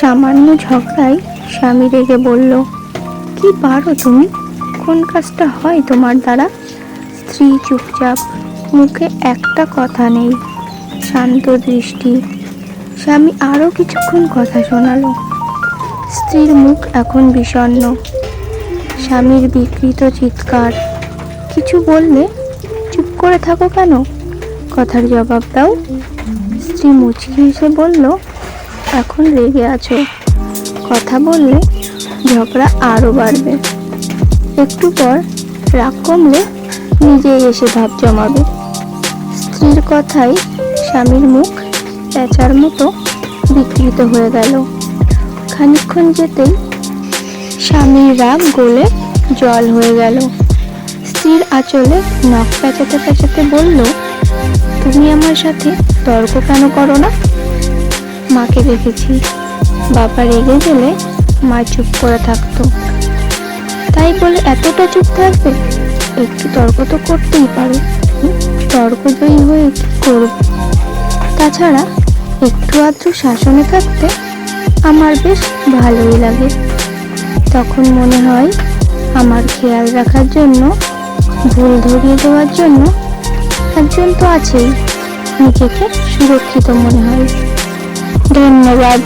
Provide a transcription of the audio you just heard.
সামান্য ঝগড়ায় স্বামী রেগে বলল, কি পারো তুমি? কোন কাজটা হয় তোমার দ্বারা? স্ত্রী চুপচাপ, মুখে একটা কথা নেই, শান্ত দৃষ্টি। স্বামী আরও কিছুক্ষণ কথা শোনালো। স্ত্রীর মুখ এখন বিষণ্ণ। স্বামীর বিকৃত চিৎকার। কিছু বললে? চুপ করে থাকো কেন? কথার জবাব দাও। স্ত্রী মুচকি হেসে বলল এখন রেগে আছো। কথা বললে ঝগড়া আরও বাড়বে। একটু পর রাগ কমলে নিজেই এসে ভাব জমাবে। স্ত্রীর কথাই স্বামীর মুখ প্যাঁচার মতো বিকৃত হয়ে গেল। খানিকক্ষণ যেতেই স্বামীর রাগ গলে জল হয়ে গেল। স্ত্রীর আঁচলে নখ প্যাঁচাতে প্যাঁচাতে বলল, তুমি আমার সাথে তর্ক কেন করো না? মাকে দেখেছি। বাবা রেগে গেলে মা চুপ করে থাকতো। তাই বলে এতটা চুপ থাকবে? একটু তর্ক তো করতেই পারো। তর্ক জয়ী হয়ে করব? তাছাড়া একটু আধটু শাসনে থাকতে আমার বেশ ভালোই লাগে। তখন মনে হয় আমার খেয়াল রাখার জন্য, ভুল ধরিয়ে দেওয়ার জন্য একজন তো আছেই। নিজেকে সুরক্ষিত মনে হয়। ধন্যবাদ